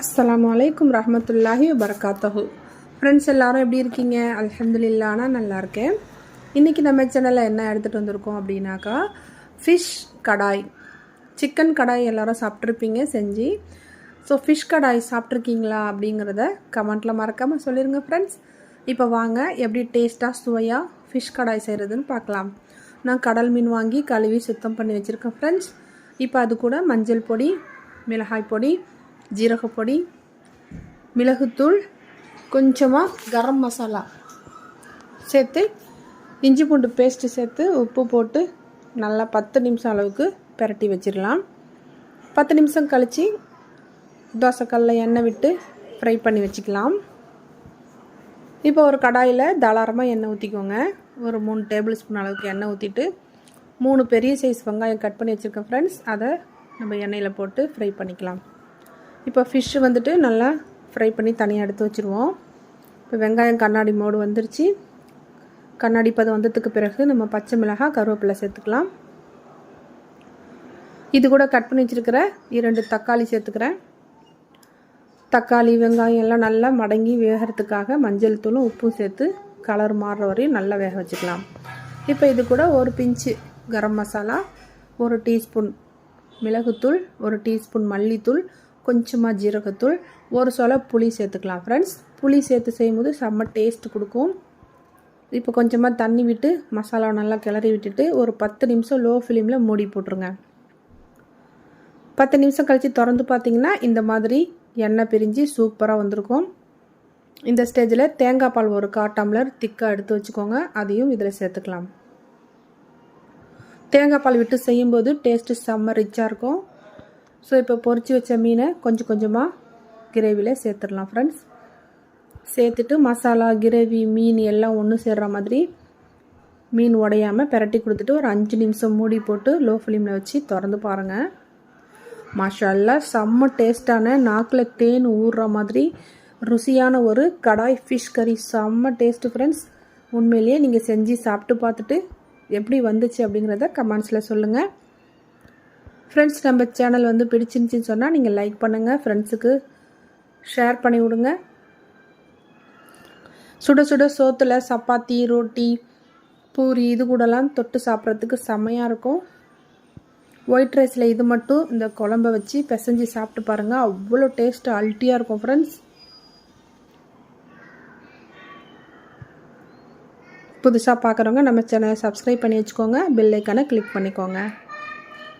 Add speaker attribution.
Speaker 1: அஸ்லாம் வலைக்கம் ரஹமத்துல்லாஹி வரகாத்தஹு ஃப்ரெண்ட்ஸ் எல்லாரும் எப்படி இருக்கீங்க? அல்ஹம்துலில்லாஹ் நல்லா இருக்கேன். இன்றைக்கி நம்ம சேனலில் என்ன எடுத்துகிட்டு வந்திருக்கோம் அப்படின்னாக்கா ஃபிஷ் கடாய். சிக்கன் கடாய் எல்லாரும் சாப்பிட்ருப்பீங்க செஞ்சு. ஸோ ஃபிஷ் கடாய் சாப்பிட்ருக்கீங்களா அப்படிங்கிறத கமெண்ட்டில் மறக்காமல் சொல்லிடுங்க ஃப்ரெண்ட்ஸ் இப்போ வாங்க எப்படி டேஸ்ட்டாக சுவையாக ஃபிஷ் கடாய் செய்கிறதுன்னு பார்க்கலாம். நான் கடல் மீன் வாங்கி கழுவி சுத்தம் பண்ணி வச்சுருக்கேன் ஃப்ரெண்ட்ஸ் இப்போ அது கூட மஞ்சள் பொடி மிளகாய் பொடி ஜீரகப்பொடி மிளகுத்தூள் கொஞ்சமாக கரம் மசாலா சேர்த்து இஞ்சி பூண்டு பேஸ்ட்டு சேர்த்து உப்பு போட்டு நல்லா பத்து நிமிஷம் அளவுக்கு பிரட்டி வச்சிடலாம். பத்து நிமிஷம் கழித்து தோசைக்கல்ல எண்ணெய் விட்டு ஃப்ரை பண்ணி வச்சுக்கலாம். இப்போ ஒரு கடாயில் தாராளமாக எண்ணெய் ஊற்றிக்கோங்க ஒரு மூணு டேபிள் ஸ்பூன் அளவுக்கு எண்ணெய் ஊற்றிட்டு மூணு பெரிய சைஸ் வெங்காயம் கட் பண்ணி வச்சுருக்கேன் ஃப்ரெண்ட்ஸ் அதை நம்ம எண்ணெயில் போட்டு ஃப்ரை பண்ணிக்கலாம். இப்போ ஃபிஷ்ஷு வந்துட்டு நல்லா ஃப்ரை பண்ணி தனியாக எடுத்து வச்சுருவோம். இப்போ வெங்காயம் கண்ணாடி மோடு வந்துருச்சு. கண்ணாடி பதம் வந்ததுக்கு பிறகு நம்ம பச்சை மிளகாய் கருவேப்பிலை சேர்த்துக்கலாம். இது கூட கட் பண்ணி வச்சுருக்கிற இரண்டு தக்காளி சேர்த்துக்கிறேன். தக்காளி வெங்காயம் எல்லாம் நல்லா மடங்கி வேகிறதுக்காக மஞ்சள் தூளும் உப்பும் சேர்த்து கலர் மாறுற வரையும் நல்லா வேக வச்சுக்கலாம். இப்போ இது கூட ஒரு பிஞ்சு கரம் மசாலா ஒரு டீஸ்பூன் மிளகுத்தூள் ஒரு டீஸ்பூன் மல்லித்தூள் கொஞ்சமாக ஜீரகத்தூள் ஒரு சொல புளி சேர்த்துக்கலாம் ஃப்ரெண்ட்ஸ் புளி சேர்த்து செய்யும்போது செம்ம டேஸ்ட் கொடுக்கும். இப்போ கொஞ்சமாக தண்ணி விட்டு மசாலாவை நல்லா கிளறி விட்டுட்டு ஒரு பத்து நிமிஷம் லோ ஃப்ளேமில் மூடி போட்டுருங்க. பத்து நிமிஷம் கழித்து திறந்து பார்த்தீங்கன்னா இந்த மாதிரி எண்ணெய் பிரிஞ்சு சூப்பராக வந்திருக்கும். இந்த ஸ்டேஜில் தேங்காய் பால் ஒரு கா டம்ளர் திக்காக எடுத்து வச்சுக்கோங்க. அதையும் இதில் சேர்த்துக்கலாம். தேங்காய் பால் விட்டு செய்யும்போது டேஸ்ட்டு செம்ம ரிச்சாக இருக்கும். ஸோ இப்போ பொறிச்சு வச்ச மீனை கொஞ்சம் கொஞ்சமாக கிரேவியில் சேர்த்துடலாம் ஃப்ரெண்ட்ஸ் சேர்த்துட்டு மசாலா கிரேவி மீன் எல்லாம் ஒன்று சேர்கிற மாதிரி மீன் உடையாமல் பெரட்டி கொடுத்துட்டு ஒரு அஞ்சு நிமிஷம் மூடி போட்டு லோ ஃப்ளேமில் வச்சு திறந்து பாருங்கள் மஷாலா செம்ம டேஸ்ட்டான நாக்கில் தேன் ஊறுற மாதிரி ருசியான ஒரு கடாய் ஃபிஷ் கறி செம்ம டேஸ்ட்டு ஃப்ரெண்ட்ஸ் உண்மையிலேயே நீங்கள் செஞ்சு சாப்பிட்டு பார்த்துட்டு எப்படி வந்துச்சு அப்படிங்கிறத கமெண்ட்ஸில் சொல்லுங்கள் ஃப்ரெண்ட்ஸ் நம்ம சேனல் வந்து பிடிச்சிருந்துச்சின்னு சொன்னால் நீங்கள் லைக் பண்ணுங்கள் ஃப்ரெண்ட்ஸுக்கு ஷேர் பண்ணி விடுங்க. சுட சுட சோத்தில் சப்பாத்தி ரொட்டி பூரி இது கூடலாம் தொட்டு சாப்பிட்றதுக்கு செம்மையாக இருக்கும். ஒயிட் ரைஸில் இது மட்டும் இந்த குழம்ப வச்சு பிசைஞ்சு சாப்பிட்டு பாருங்கள் அவ்வளோ டேஸ்ட்டு அல்ட்டியாக இருக்கும் ஃப்ரெண்ட்ஸ் புதுசாக பார்க்குறவங்க நம்ம சேனலை சப்ஸ்கிரைப் பண்ணி வச்சுக்கோங்க. பெல் கிளிக் பண்ணிக்கோங்க.